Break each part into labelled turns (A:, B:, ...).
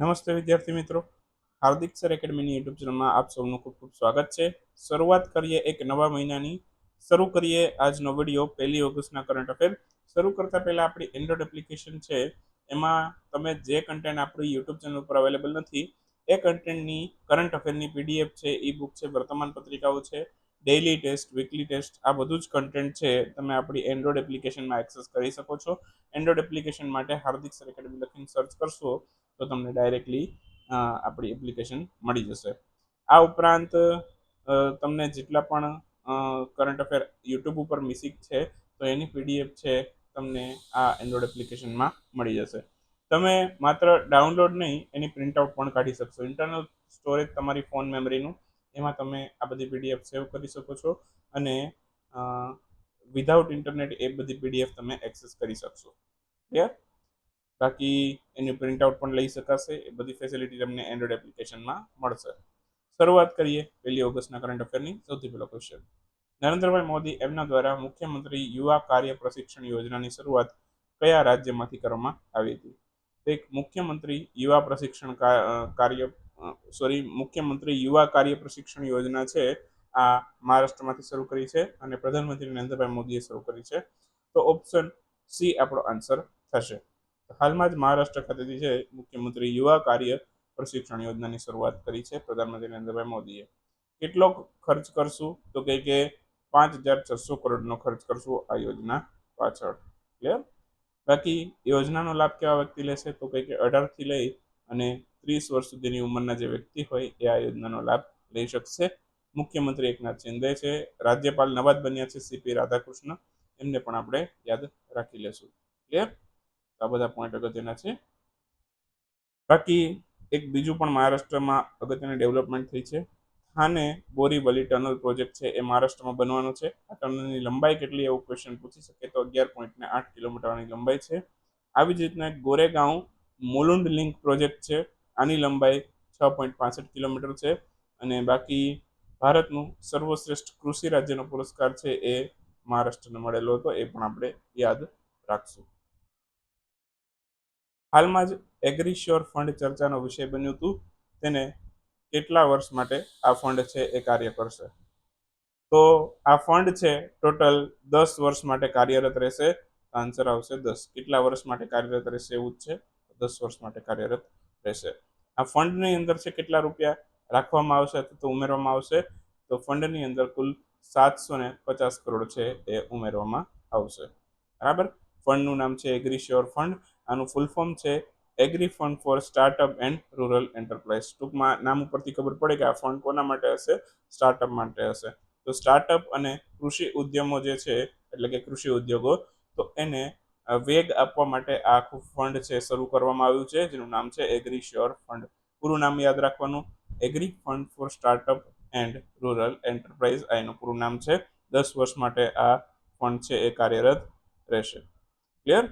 A: નમસ્તે વિદ્યાર્થી મિત્રો. હાર્દિક સર એકેડમીની યુટ્યુબ ચેનલમાં આપ સૌનું ખૂબ ખૂબ સ્વાગત છે. શરૂઆત કરીએ એક નવા મહિનાની. શરૂ કરીએ આજનો વીડિયો પહેલી ઓગસ્ટના કરંટ અફેર શરૂ કરતા પહેલાં આપણી એન્ડ્રોઇડ એપ્લિકેશન છે. એમાં તમે જે કન્ટેન્ટ આપણી યુટ્યુબ ચેનલ ઉપર અવેલેબલ નથી, એ કન્ટેન્ટની કરંટ અફેરની પીડીએફ છે ઈ બુક છે, વર્તમાન પત્રિકાઓ છે ડેઇલી ટેસ્ટ વીકલી ટેસ્ટ આ બધું જ કન્ટેન્ટ છે. તમે આપણી એન્ડ્રોઇડ એપ્લિકેશનમાં એક્સેસ કરી શકો છો. એન્ડ્રોઇડ એપ્લિકેશન માટે હાર્દિક સર એકેડમી લખીને સર્ચ કરશો. તો તમને ડાયરેક્ટલી આપણી એપ્લિકેશન મળી જશે. આ ઉપરાંત તમને જેટલા પણ કરંટ અફેર યુટ્યુબ ઉપર મિસિક છે, તો એની પીડીએફ છે, તમને આ એન્ડ્રોઇડ એપ્લિકેશનમાં મળી જશે. તમે માત્ર ડાઉનલોડ નહીં, એની પ્રિન્ટઆઉટ પણ કાઢી શકશો. ઇન્ટરનલ સ્ટોરેજ તમારી ફોન મેમરીનું એમાં તમે આ બધી પીડીએફ સેવ કરી શકો છો અને વિધાઉટ ઇન્ટરનેટ એ બધી પીડીએફ તમે એક્સેસ કરી શકશો. ક્લિયર બાકી એની પ્રિન્ટઆઉટ પણ લઈ શકાશે. એ બધી ફેસિલિટી તમને એન્ડ્રોઇડ એપ્લિકેશનમાં મળશે. શરૂઆત કરીએ પહેલી ઓગસ્ટના કરંટ અફેરની સૌથી પહેલો ક્વેશ્ચન નરેન્દ્રભાઈ મોદી એમના દ્વારા મુખ્યમંત્રી યુવા કાર્ય પ્રશિક્ષણ યોજનાની શરૂઆત કયા રાજ્યમાંથી કરવામાં આવી હતી? એક મુખ્યમંત્રી યુવા પ્રશિક્ષણ કાર્ય સોરી મુખ્યમંત્રી યુવા કાર્ય પ્રશિક્ષણ યોજના છે, આ મહારાષ્ટ્રમાંથી શરૂ કરી છે અને પ્રધાનમંત્રી નરેન્દ્રભાઈ મોદીએ શરૂ કરી છે. તો ઓપ્શન સી આપણો આન્સર થશે. હાલમાં જ મહારાષ્ટ્ર ખાતેથી છે મુખ્યમંત્રી યુવા કાર્ય પ્રશિક્ષણ યોજનાની શરૂઆત કરી છે પ્રધાનમંત્રી નરેન્દ્રભાઈ મોદીએ. કેટલો ખર્ચ કરશું? તો કહે કે પાંચ હજાર છસો કરોડનો ખર્ચ કરશું આ યોજના પાછળ. ક્લિયર બાકી યોજનાનો લાભ કેવા વ્યક્તિ લેશે? તો કહે કે અઢારથી લઈ અને ત્રીસ વર્ષ સુધીની ઉંમરના જે વ્યક્તિ હોય એ આ યોજનાનો લાભ લઈ શકશે. મુખ્યમંત્રી એકનાથ શિંદે છે, રાજ્યપાલ નવા જ બન્યા છે, સીપી રાધાકૃષ્ણ. એમને પણ આપણે યાદ રાખી લેશું. ક્લિયર આ બધા પોઈન્ટ અગત્યના છે. બાકી એક બીજું પણ મહારાષ્ટ્રમાં અગત્યની ડેવલપમેન્ટ થઈ છે. થાને બોરીવલી ટનલ પ્રોજેક્ટ છે એ મહારાષ્ટ્રમાં બનવાનો છે. આ ટનલની લંબાઈ કેટલી એવું ક્વેશ્ચન પૂછી શકે તો અગિયાર પોઈન્ટ ને આઠ કિલોમીટરની લંબાઈ છે. આવી જ રીતના ગોરેગાંવ મુલુંડ લિંક પ્રોજેક્ટ છે. આની લંબાઈ છ પોઈન્ટ પાસઠ કિલોમીટર છે. અને બાકી ભારતનું સર્વશ્રેષ્ઠ કૃષિ રાજ્યનો પુરસ્કાર છે એ મહારાષ્ટ્રને મળેલો હતો. એ પણ આપણે યાદ રાખશું. હાલમાં જ એગ્રીશ્યોર ફંડ ચર્ચાનો વિષય બન્યું હતું. તેને કેટલા વર્ષ માટે આ ફંડ છે એ કાર્ય કરશે? તો આ ફંડ છે ટોટલ દસ વર્ષ માટે કાર્યરત રહેશે. આન્સર આવશે દસ. કેટલા વર્ષ માટે કાર્યરત રહેશે એવું જ છે. દસ વર્ષ માટે કાર્યરત રહેશે. આ ફંડની અંદર છે કેટલા રૂપિયા રાખવામાં આવશે અથવા તો ઉમેરવામાં આવશે? તો ફંડની અંદર કુલ સાતસો ને પચાસ કરોડ છે એ ઉમેરવામાં આવશે. બરાબર? ફંડનું નામ છે એગ્રીશ્યોર ફંડ. આનું ફૂલ ફોર્મ છે agri fund for startup and rural enterprise ટૂંકમાં નામ ઉપરથી ખબર પડે કે આ ફંડ કોના માટે હશે? સ્ટાર્ટઅપ માટે હશે. તો સ્ટાર્ટઅપ અને કૃષિ ઉદ્યમો જે છે, એટલે કે કૃષિ ઉદ્યોગો, તો એને વેગ આપવા માટે આ આખું ફંડ છે શરૂ કરવામાં આવ્યું છે, જેનું નામ છે એગ્રી શ્યોર ફંડ પૂરું નામ યાદ રાખવાનું. Agri fund for startup and rural enterprise આ એનું પૂરું નામ છે. દસ વર્ષ માટે આ ફંડ છે એ કાર્યરત રહેશે. ક્લિયર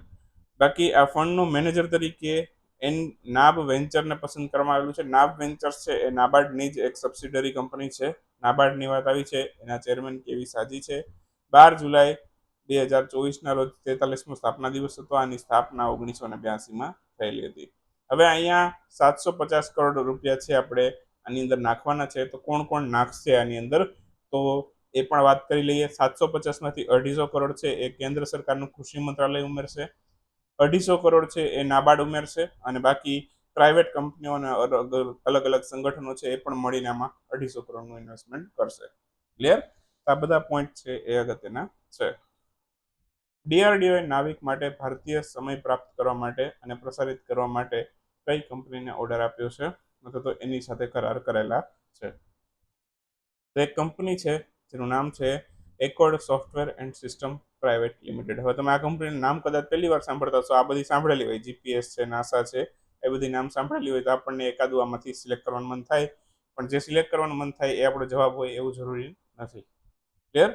A: બાકી આ ફંડનું મેનેજર તરીકે એન નાબ વેન્ચરને પસંદ કરવામાં આવેલું છે. નાબ વેન્ચર્સ છે, એ નાબાર્ડની જ એક સબસિડરી કંપની છે. નાબાર્ડની વાત આવી છે, એના ચેરમેન કેવી સાજી છે. બાર જુલાઈ બે હજાર ચોવીસના રોજ તેતાલીસમો સ્થાપના દિવસ હતો. આની સ્થાપના ઓગણીસો ને બ્યાસીમાં થયેલી હતી. હવે અહીંયા સાતસો પચાસ કરોડ રૂપિયા છે આપણે આની અંદર નાખવાના છે. તો કોણ કોણ નાખશે આની અંદર? તો એ પણ વાત કરી લઈએ. સાતસો પચાસમાંથી અઢીસો કરોડ છે. એ કેન્દ્ર સરકારનું કૃષિ મંત્રાલય ઉમેરશે. અઢીસો કરોડ છે એ નાબાર્ડ ઉમેરશે અને બાકી પ્રાઇવેટ કંપનીઓ અને અલગ અલગ સંગઠનો છે એ પણ મળીને આમાં અઢીસો કરોડનું ઇન્વેસ્ટમેન્ટ કરશે. ક્લિયર આ બધા પોઈન્ટ છે એ અગત્યના છે. ડીઆરડીઓએ નાવિક માટે ભારતીય સમય પ્રાપ્ત કરવા માટે અને પ્રસારિત કરવા માટે કઈ કંપનીને ઓર્ડર આપ્યો છે? અથવા તો એની સાથે કરાર કરેલા છે. એક કંપની છે, જેનું નામ છે Accord software and system private limited હવે તમે આ કંપનીનું નામ કદાચ પહેલી વાર સાંભળતા હશો. આ બધી સાંભળેલી હોય. જીપીએસ છે નાસા છે, એ બધી નામ સાંભળેલી હોય તો આપણને એકાદું આમાંથી સિલેક્ટ કરવાનું મન થાય. પણ જે સિલેક્ટ કરવાનું મન થાય એ આપણો જવાબ હોય એવું જરૂરી નથી. ક્લિયર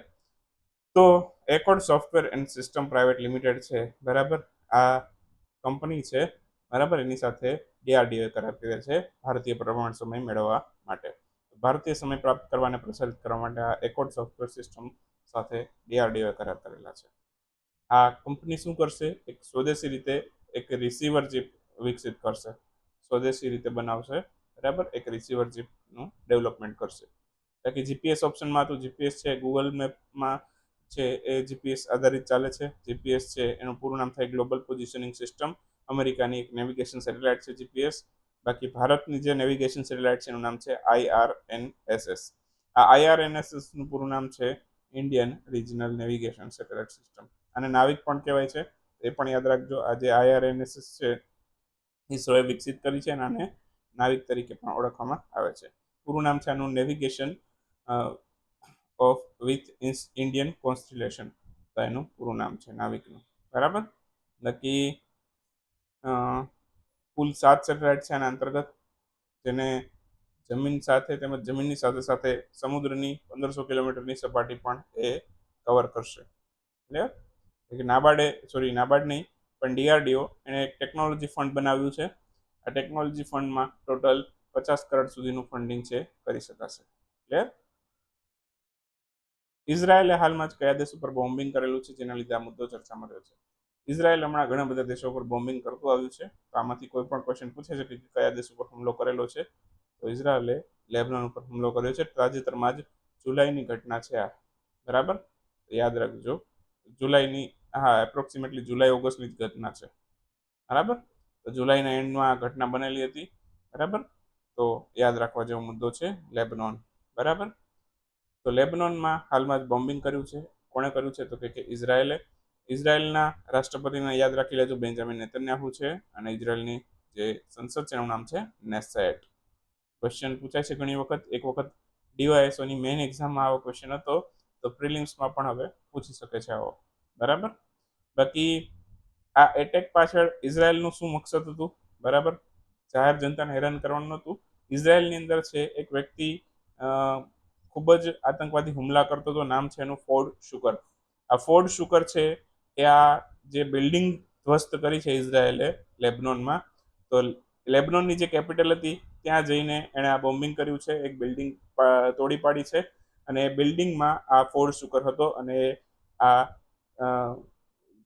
A: તો Accord software and system private limited છે. બરાબર? આ કંપની છે. બરાબર? એની સાથે ડીઆરડીઓ કરાર કરે છે. ભારતીય પ્રમાણ સમય મેળવવા માટે. ભારતીય સમય પ્રાપ્ત કરવાને પ્રસારિત કરવા માટે આ એકોર્ડ સોફ્ટવેર સિસ્ટમ સાથે ડીઆરડીઓએ કરાર કરેલા છે. આ કંપની શું કરશે? એક સ્વદેશી રીતે એક રિસીવર ચીપ વિકસિત કરશે. સ્વદેશી રીતે બનાવશે. બરાબર? એક રિસીવર ચીપનું ડેવલપમેન્ટ કરશે. બાકી જીપીએસ ઓપ્શનમાં તો જીપીએસ છે ગૂગલ મેપમાં છે, એ જીપીએસ આધારિત ચાલે છે. જીપીએસ છે, એનું પૂરું નામ થાય ગ્લોબલ પોઝિશનિંગ સિસ્ટમ અમેરિકાની એક નેવિગેશન સેટેલાઇટ છે જીપીએસ બાકી ભારતની જે નેવિગેશન સેટેલાઇટ છે એનું નામ છે આઈઆરએનએસએસ આ આઈઆરએનએસએસનું પૂરું નામ છે Indian regional navigation satellite system અને નાવિક પણ કહેવાય છે. એ પણ યાદ રાખજો આ જે આઈઆરએનએસએસ છે. ઇસરોએ વિકસિત કરી છે અને આને નાવિક તરીકે પણ ઓળખવામાં આવે છે. પૂરું નામ છે આનું navigation of with Indian constellation તો એનું પૂરું નામ છે નાવિકનું. બરાબર? બાકી કુલ સાત સેટેલાઇટ છે આના અંતર્ગત. જેને જમીન સાથે તેમજ જમીનની સાથે સાથે સમુદ્રની પંદરસો કિલોમીટરની સપાટી પણ એ કવર કરશે. એટલે નાબાર્ડે સોરી નાબાર્ડ નહીં, પણ ડીઆરડીઓ એણે એક ટેકનોલોજી ફંડ બનાવ્યું છે. આ ટેકનોલોજી ફંડમાં ટોટલ પચાસ કરોડ સુધીનું ફંડિંગ છે કરી શકાશે. ક્લિયર ઇઝરાયેલે હાલમાં જ કયા દેશ ઉપર બોમ્બિંગ કરેલું છે જેના લીધે આ મુદ્દો ચર્ચામાં રહ્યો છે? ઇઝરાયલ હમણાં ઘણા બધા દેશો ઉપર બોમ્બિંગ કરતું આવ્યું છે. તો આમાંથી કોઈ પણ ક્વેશ્ચન પૂછે છે કે કયા દેશ ઉપર હુમલો કરેલો છે? તો ઇઝરાયલે લેબનોન ઉપર હુમલો કર્યો છે. તાજેતરમાં જ જુલાઈની ઘટના છે આ. બરાબર? યાદ રાખજો. જુલાઈની, હા એપ્રોક્સિમેટલી જુલાઈ, ઓગસ્ટની જ ઘટના છે. બરાબર? તો જુલાઈના એન્ડમાં આ ઘટના બનેલી હતી. બરાબર? તો યાદ રાખવા જેવો મુદ્દો છે લેબનોન. બરાબર? તો લેબનોનમાં હાલમાં જ બોમ્બિંગ કર્યું છે. કોણે કર્યું છે? તો કે ઇઝરાયેલે. ઇઝરાયેલના રાષ્ટ્રપતિને યાદ રાખી લેજો બેન્જામિન નેતન્યાહુ છે અને ઇઝરાયેલની જે સંસદ છે એનું નામ છે નેસેટ. ક્વેશ્ચન પૂછાય છે ઘણી વખત. એક વખત ડીવાયએસઓની મેઇન એક્ઝામમાં આવો ક્વેશ્ચન હતો. તો પ્રિલિમ્સમાં પણ હવે પૂછી શકે છે આવો. બરાબર? બાકી આ એટેક પાછળ ઇઝરાયલનું શું મકસદ હતું? બરાબર? જાહેર જનતાને હેરાન કરવાનું નહોતું. ઇઝરાયલની અંદર છે, એક વ્યક્તિ ખૂબ જ આતંકવાદી હુમલા કરતો હતો. નામ છે એનું ફોર્ડ શુકર. આ ફોર્ડ શુકર છે એ આ જે બિલ્ડિંગ ધ્વસ્ત કરી છે ઇઝરાયેલે લેબનોનમાં. તો લેબનોનની જે કેપિટલ હતી ત્યાં જઈને એણે આ બોમ્બિંગ કર્યું છે. એક બિલ્ડિંગ તોડી પાડી છે અને બિલ્ડિંગમાં આ ફોર્ડ શુકર હતો અને આ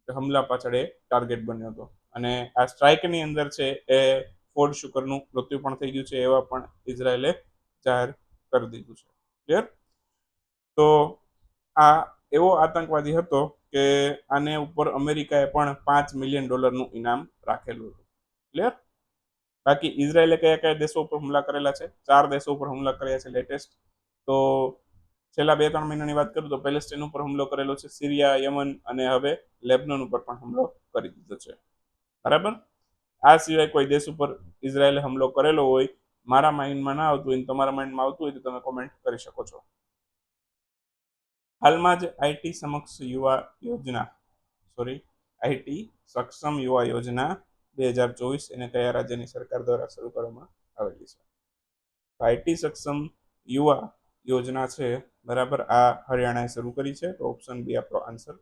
A: હમલા પાછળ એ ટાર્ગેટ બન્યો હતો. અને આ સ્ટ્રાઇકની અંદર છે એ ફોર્ડ શુકરનું મૃત્યુ પણ થઈ ગયું છે એવા પણ ઇઝરાયેલે જાહેર કરી દીધું છે. ક્લિયર તો આ એવો આતંકવાદી હતો કે આને ઉપર અમેરિકાએ પણ પાંચ મિલિયન ડોલરનું ઇનામ રાખેલું હતું. ક્લિયર બાકી ઇઝરાયેલે કયા કયા દેશો ઉપર હુમલા કરેલા છે? ચાર દેશો ઉપર હુમલા કર્યા છે લેટેસ્ટ તો છેલ્લા બે ત્રણ મહિનાની વાત કરું તો પેલેસ્ટીન ઉપર હુમલો કરેલો છે, સિરિયા, યમન અને હવે લેબનન ઉપર પણ હુમલો કરી દીધો છે. બરાબર? આ સિવાય કોઈ દેશ ઉપર ઇઝરાયેલે હુમલો કરેલો હોય, મારા માઇન્ડમાં ના આવતું હોય તમારા માઇન્ડમાં આવતું હોય તો તમે કોમેન્ટ કરી શકો છો. હાલમાં જ આઈટી સમક્ષ યુવા યોજના સોરી આઈટી સક્ષમ યુવા યોજના બે હજાર ચોવીસ એને કયા રાજ્યની સરકાર દ્વારા શરૂ કરવામાં આવેલી છે? આઈટી સક્ષમ યુવા યોજના છે, બરાબર? આ હરિયાણાએ શરૂ કરી છે, તો ઓપ્શન બી આપણો આન્સર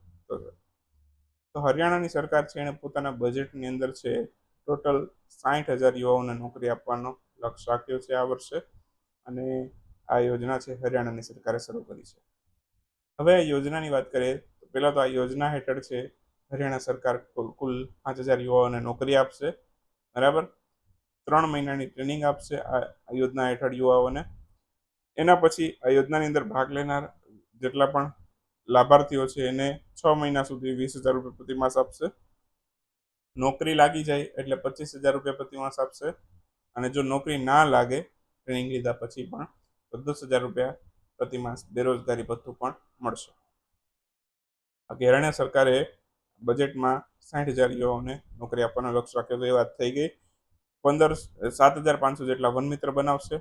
A: તો હરિયાણાની સરકાર છે એણે પોતાના બજેટની અંદર છે ટોટલ સાઠ હજાર યુવાઓને નોકરી આપવાનો લક્ષ્ય રાખ્યો છે આ વર્ષે અને આ યોજના છે, હરિયાણાની સરકારે શરૂ કરી છે. હવે આ યોજનાની વાત કરીએ, તો પહેલાં તો આ યોજના હેઠળ છે હરિયાણા સરકાર કુલ પાંચ હજાર યુવાઓને નોકરી આપશે. બરાબર? ત્રણ મહિનાની ટ્રેનિંગ આપશે આ યોજના હેઠળ યુવાઓને. એના પછી આ યોજનાની અંદર ભાગ લેનાર જેટલા પણ લાભાર્થીઓ છે, એને છ મહિના સુધી વીસ હજાર રૂપિયા પ્રતિમાસ આપશે. નોકરી લાગી જાય એટલે પચીસ હજાર રૂપિયા પ્રતિમાસ આપશે. અને જો નોકરી ના લાગે, ટ્રેનિંગ લીધા પછી પણ દસ હજાર રૂપિયા પ્રતિમાસ બેરોજગારી ભથ્થું પણ મળશે. હરિયાણા સરકારે બજેટમાં સાઠ હજાર યુવાઓને નોકરી આપવાનો લક્ષ્ય રાખ્યો હતો, એ વાત થઈ ગઈ. પંદર, સાત હજાર પાંચસો જેટલા વનમિત્ર બનાવશે,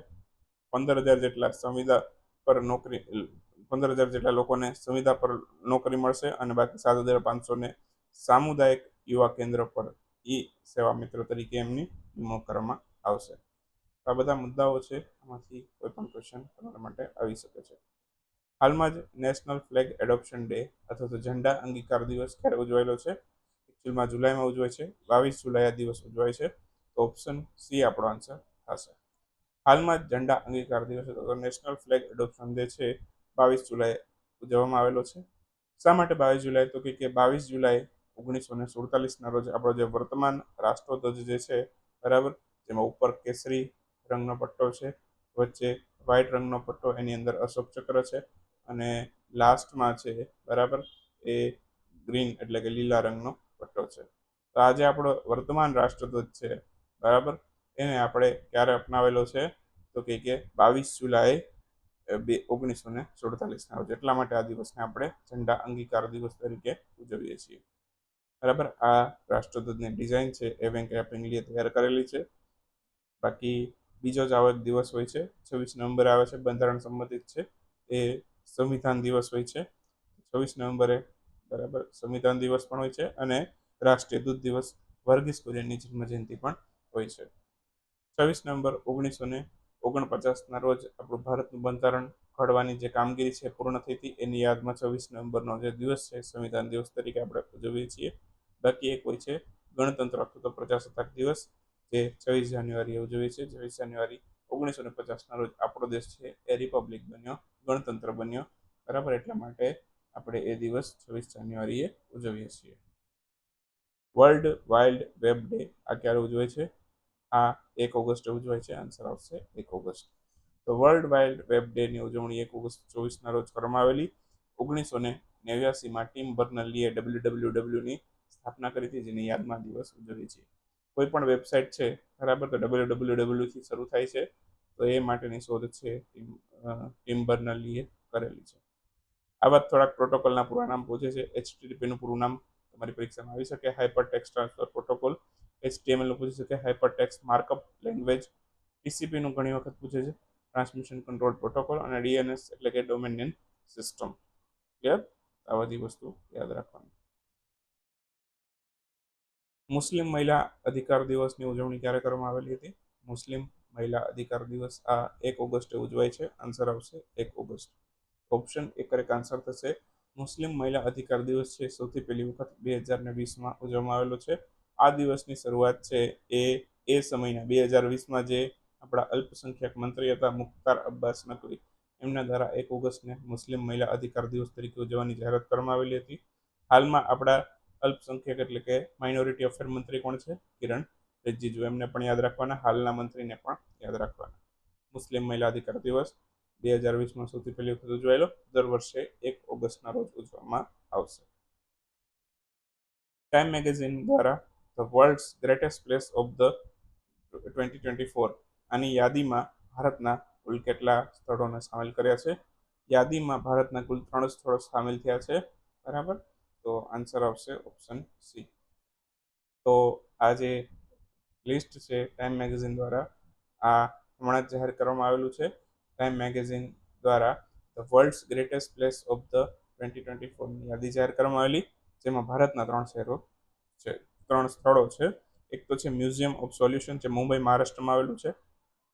A: પંદર હજાર જેટલા સંવિદા પર નોકરી, પંદર હજાર જેટલા લોકોને સંવિદા પર નોકરી મળશે અને બાકી સાત હજાર પાંચસોને સામુદાયિક યુવા કેન્દ્ર પર ઈ સેવા મિત્ર તરીકે એમની નિમણૂક કરવામાં આવશે. આ બધા મુદ્દાઓ છે, આમાંથી કોઈ પણ ક્વેશ્ચન તમારા માટે આવી શકે છે. હાલમાં જ નેશનલ ફ્લેગ એડોપ્શન ડે અથવા તો ઝંડા અંગીકાર દિવસ ક્યારે ઉજવાયેલો છે? એકચ્યુઅલમાં જુલાઈમાં ઉજવાય છે. બાવીસ જુલાઈ આ દિવસ ઉજવાય છે. તો ઓપ્શન સી આપણો આન્સર થશે. હાલમાં જ ઝંડા અંગીકાર દિવસ અથવા નેશનલ ફ્લેગ એડોપ્શન ડે છે. બાવીસ જુલાઈ ઉજવવામાં આવેલો છે. શા માટે બાવીસ જુલાઈ? તો કે બાવીસ જુલાઈ ઓગણીસો ને સુડતાલીસના રોજ આપણો જે વર્તમાન રાષ્ટ્રધ્વજ જે છે, બરાબર? જેમાં ઉપર કેસરી રંગનો પટ્ટો છે, વચ્ચે વ્હાઇટ રંગનો પટ્ટો, એની અંદર અશોક ચક્ર છે. અને લાસ્ટમાં છે, બરાબર? એ ગ્રીન એટલે કે લીલા રંગનો પટ્ટો છે. તો આજે આપણો વર્તમાન રાષ્ટ્રધ્વજ છે, બરાબર? એને આપણે ક્યારે અપનાવેલો છે? તો કે કે બાવીસ જુલાઈ બે ઓગણીસો ને સુડતાલીસના રોજ. એટલા માટે આ દિવસને આપણે ઝંડા અંગીકાર દિવસ તરીકે ઉજવીએ છીએ. બરાબર? આ રાષ્ટ્રધ્વજની ડિઝાઇન છે, એ વેંકૈયા પિંગલીએ તૈયાર કરેલી છે. બાકી બીજો જ આવો દિવસ હોય છે. છવ્વીસ નવેમ્બર આવે છે, બંધારણ સંબંધિત છે. એ સંવિધાન દિવસ હોય છે. છવ્વીસ નવેમ્બરે, બરાબર, સંવિધાન દિવસ પણ હોય છે અને રાષ્ટ્રીય દૂધ દિવસ વર્ગીસ કુરિયનની જન્મજયંતિ પણ હોય છે. છવ્વીસ નવેમ્બર ઓગણીસો ને ઓગણપચાસના રોજ આપણું ભારતનું બંધારણ ઘડવાની જે કામગીરી છે પૂર્ણ થઈ હતી. એની યાદમાં છવ્વીસ નવેમ્બરનો જે દિવસ છે સંવિધાન દિવસ તરીકે આપણે ઉજવીએ છીએ. બાકી એક હોય છે ગણતંત્ર અથવા તો પ્રજાસત્તાક દિવસ, જે છવ્વીસ જાન્યુઆરીએ ઉજવીએ છીએ. છવ્વીસ જાન્યુઆરી ઓગણીસો ને પચાસના રોજ આપણો દેશ છે એ રિપબ્લિક બન્યો. ગણતંત્ર બન્યો. બરાબર? એટલા માટે આપણે એ દિવસ છવ્વીસ જાન્યુઆરીએ ઉજવીએ છીએ. વર્લ્ડ વાઇલ્ડ વેબ ડે આ ક્યારે ઉજવે છે? આ એક ઓગસ્ટે ઉજવાય છે. આન્સર આવશે એક ઓગસ્ટ. તો વર્લ્ડ વાઇલ્ડ વેબ ડેની ઉજવણી એક ઓગસ્ટ ચોવીસના રોજ કરવામાં આવેલી. ઓગણીસો ને નેવ્યાસીમાં ટીમ બર્નલીએ ડબલ્યુ ડબલ્યુ ડબલ્યુની સ્થાપના કરી હતી, જેની યાદમાં દિવસ ઉજવીએ છીએ. કોઈ પણ વેબસાઇટ છે, બરાબર? તો ડબલ્યુ ડબલ્યુ ડબલ્યુથી શરૂ થાય છે. તો એ માટેની શોધ છે ટીમ બર્નલીએ કરેલી છે. આ વાત થોડાક પ્રોટોકોલના પૂરા નામ પૂછે છે. એચટીટીપીનું પૂરું નામ તમારી પરીક્ષામાં આવી શકે. Hyper text transfer protocol. એચટીએમએલનું પૂછી શકે હાઇપર ટેક્સ માર્કઅપ લેંગ્વેજ. ટીસીપીનું ઘણી વખત પૂછે છે. ટ્રાન્સમિશન કંટ્રોલ પ્રોટોકોલ અને ડીએનએસ એટલે કે ડોમેનિયન સિસ્ટમ. ક્લિયર? આ બધી વસ્તુ યાદ રાખવાની. મુસ્લિમ મહિલા અધિકાર દિવસની ઉજવણી ક્યારે કરવામાં આવેલી હતી? મુસ્લિમ મહિલા અધિકાર દિવસ આ એક ઓગસ્ટે ઉજવાય છે. આન્સર આવશે એક ઓગસ્ટ. ઓપ્શન એક કરેક્ટ આન્સર થશે. મુસ્લિમ મહિલા અધિકાર દિવસ છે. સૌથી પહેલી વખત બે હજાર ને વીસમાં ઉજવવામાં આવેલો છે. આ દિવસની શરૂઆત છે એ એ સમયના બે હજાર વીસમાં જે આપણા અલ્પસંખ્યક મંત્રી હતા મુખ્તાર અબ્બાસ નકવી. એમના દ્વારા એક ઓગસ્ટને મુસ્લિમ મહિલા અધિકાર દિવસ તરીકે ઉજવવાની જાહેરાત કરવામાં આવેલી હતી. હાલમાં આપણા અલ્પસંખ્યક એટલે કે માઇનોરિટી અફેર મંત્રી કોણ છે? કિરણ રિજિજુ એમને પણ યાદ રાખવાના. હાલના મંત્રીને પણ યાદ રાખવાના. મુસ્લિમ મહિલા અધિકાર દિવસ બે હજાર વીસમાં સૌથી પહેલી વખત ઉજવાયેલો. દર વર્ષે એક ઓગસ્ટના રોજ ઉજવવામાં આવશે. ટાઈમ મેગેઝિન દ્વારા the world's greatest place of the twenty twenty four આની યાદીમાં ભારતના કુલ કેટલા સ્થળોને સામેલ કર્યા છે? યાદીમાં ભારતના કુલ ત્રણ સ્થળો સામેલ થયા છે. બરાબર? તો આન્સર આવશે ઓપ્શન સી. તો આ જે લિસ્ટ છે ટાઈમ મેગેઝિન દ્વારા. આ હમણાં જ જાહેર કરવામાં આવેલું છે. ટાઈમ મેગેઝિન દ્વારા the world's greatest place of the twenty twenty ફોરની યાદી જાહેર કરવામાં આવેલી, જેમાં ભારતના ત્રણ શહેરો છે, ત્રણ સ્થળો છે. એક તો છે મ્યુઝિયમ ઓફ સોલ્યુશન જે મુંબઈ, મહારાષ્ટ્રમાં આવેલું છે.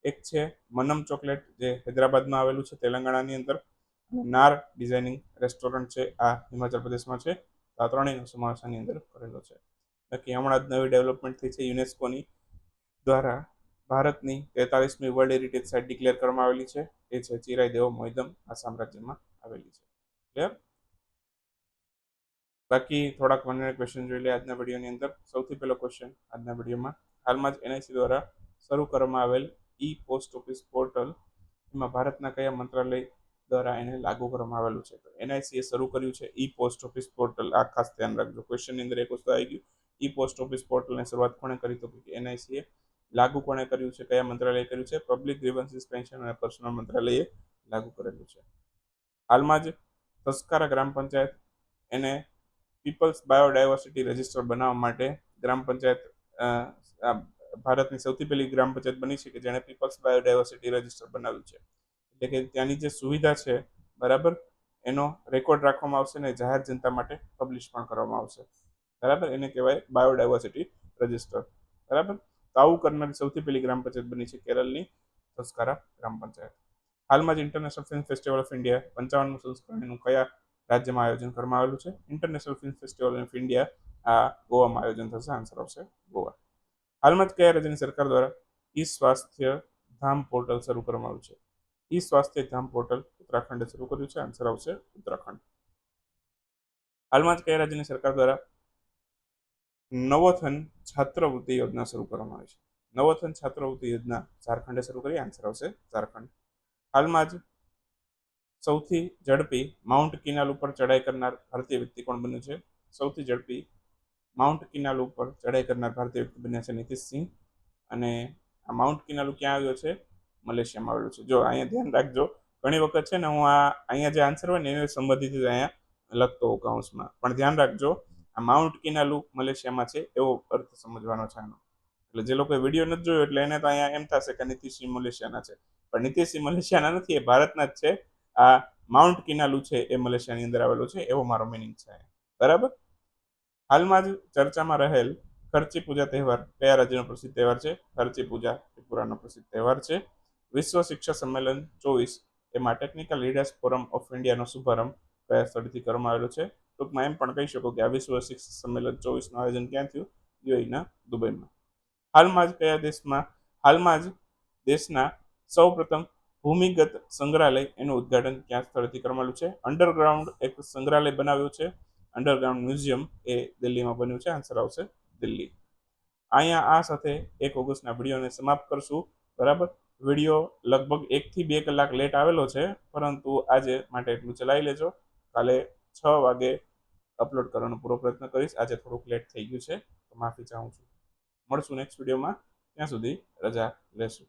A: એક છે મનમ ચોકલેટ જે હૈદરાબાદમાં આવેલું છે, તેલંગાણાની અંદર. નાર ડિઝાઇનિંગ રેસ્ટોરન્ટ છે, આ હિમાચલ પ્રદેશમાં છે. આ ત્રણેયનો સમાવેશ આની અંદર કરેલો છે. બાકી હમણાં જ નવી ડેવલપમેન્ટ થઈ છે યુનેસ્કોની. દ્વારા ભારતની તેતાલીસમી વર્લ્ડ હેરિટેજ સાઇટ ડિક્લેર કરવામાં આવેલી છે. એ છે ચિરાઈ દેવો મોહિદમ, આસામ રાજ્યમાં આવેલી છે. ક્લિયર બાકી થોડાક મને ક્વેશ્ચન જોઈ લે આજના વિડીયોની અંદર. સૌથી પહેલો ક્વેશ્ચન આજના વિડીયોમાં. હાલમાં જ એનઆઈસી દ્વારા શરૂ કરવામાં આવેલ ઈ પોસ્ટ ઓફિસ પોર્ટલ એમાં ભારતના કયા મંત્રાલય દ્વારા એને લાગુ કરવામાં આવેલું છે? તો એનઆઈસીએ શરૂ કર્યું છે ઈ પોસ્ટ ઓફિસ પોર્ટલ આ ખાસ ધ્યાન રાખજો. ક્વેશ્ચનની અંદર એક વસ્તુ આવી ગયું. ઈ પોસ્ટ ઓફિસ પોર્ટલની શરૂઆત કોણે કરી? તો એનઆઈસીએ લાગુ કોણે કર્યું છે, કયા મંત્રાલયે કર્યું છે? પબ્લિક ગ્રીવન્સીસ પેન્શન અને પર્સનલ મંત્રાલયે લાગુ કરેલું છે. હાલમાં જ તસ્કારા ગ્રામ પંચાયત એને પીપલ્સ બાયોડાયવર્સિટી રજિસ્ટર બનાવવા માટે ગ્રામ પંચાયત ભારતની સૌથી પહેલી ગ્રામ પંચાયત બની છે કે જેણે પીપલ્સ બાયોડાયવર્સિટી રજિસ્ટર બનાવ્યું છે. એટલે કે ત્યાંની જે સુવિધા છે, બરાબર, એનો રેકોર્ડ રાખવામાં આવશે ને જાહેર જનતા માટે પબ્લિશ પણ કરવામાં આવશે. બરાબર? એને કહેવાય બાયોડાયવર્સિટી રજિસ્ટર બરાબર? તો આવું કરનારી સૌથી પહેલી ગ્રામ પંચાયત બની છે કેરળની સંસ્કારા ગ્રામ પંચાયત. હાલમાં જ international film festival of India પંચાવનનું સંસ્કરણનું કયા રાજ્યમાં આયોજન કરવામાં આવેલું છે? International film festival of India આ ગોવામાં આયોજન થશે. આન્સર આવશે ગોવા. હાલમાં જ કયા રાજ્યની સરકાર દ્વારા ઈ સ્વાસ્થ્ય ધામ પોર્ટલ શરૂ કરવામાં આવ્યું છે? ઈ સ્વાસ્થ્ય ધામ પોર્ટલ ઉત્તરાખંડે શરૂ કર્યું છે. આન્સર આવશે ઉત્તરાખંડ. હાલમાં જ કયા રાજ્યની સરકાર દ્વારા નવોથન છાત્રવૃત્તિ યોજના શરૂ કરવામાં આવી છે. નવોથન છાત્રવૃત્તિ યોજના ઝારખંડે શરૂ કરી, આન્સર આવશે ઝારખંડ. હાલમાં જ સૌથી ઝડપી માઉન્ટ કિનાલ ઉપર ચડાઈ કરનાર ભારતીય વ્યક્તિ કોણ બન્યું છે? સૌથી ઝડપી માઉન્ટ કિનાલ ઉપર ચડાઈ કરનાર ભારતીય વ્યક્તિ બન્યા છે નીતિશ સિંહ અને આ માઉન્ટ કિનાલુ ક્યાં આવ્યો છે? મલેશિયામાં આવેલું છે. જો અહીંયા ધ્યાન રાખજો, ઘણી વખત છે ને હું આ અહીંયા જે આન્સર હોય ને એને સંબંધિત અહીંયા લખતો હોઉં કાઉન્સમાં પણ ધ્યાન રાખજો આ માઉન્ટ કિનાલુ મલેશિયામાં છે, એવો અર્થ સમજવાનો છે આનો. એટલે જે લોકોએ વીડિયો નથી જોયો, એટલે એને તો અહીંયા એમ થશે કે નીતિશસિંહ મલેશિયાના છે. પણ નીતિશસિંહ મલેશિયાના નથી, એ ભારતના જ છે. આ માઉન્ટ કિનાલુ છે, એ મલેશિયાની અંદર આવેલું છે, એવો મારો મિનિંગ છે. બરાબર? હાલમાં જ ચર્ચામાં રહેલ ખર્ચી પૂજા તહેવાર, કયા રાજ્યનો પ્રસિદ્ધ તહેવાર છે? ખર્ચી પૂજા, ત્રિપુરાનો પ્રસિદ્ધ તહેવાર છે. વિશ્વ શિક્ષા સંમેલન ચોવીસ, એમાં ટેકનિકલ લીડર્સ ફોરમ ઓફ ઇન્ડિયાનો શુભારંભ કયા સ્થળથી કરવામાં આવેલો છે? ટૂંકમાં એમ પણ કહી શકો કે આ વિશ્વ શિક્ષા સંમેલન ચોવીસનું આયોજન ક્યાં થયું? યુએઈના દુબઈમાં. હાલમાં જ કયા દેશમાં? હાલમાં જ દેશના સૌપ્રથમ ભૂમિગત સંગ્રહાલય એનું ઉદ્ઘાટન ક્યાં સ્થળેથી કરવામાં છે? અંડરગ્રાઉન્ડ એક સંગ્રહાલય બનાવ્યું છે. અંડરગ્રાઉન્ડ મ્યુઝિયમ એ દિલ્હીમાં બન્યું છે. આન્સર આવશે દિલ્હી. અહીંયા આ સાથે એક ઓગસ્ટના વિડીયોને સમાપ્ત કરશું. બરાબર? વીડિયો લગભગ એકથી બે કલાક લેટ આવેલો છે. પરંતુ આજે માટે એટલું ચલાવી લેજો. કાલે છ વાગે અપલોડ કરવાનો પૂરો પ્રયત્ન કરીશ. આજે થોડુંક લેટ થઈ ગયું છે, તો માફી ચાહું છું. મળશું નેક્સ્ટ વિડીયોમાં ત્યાં સુધી રજા લેશું.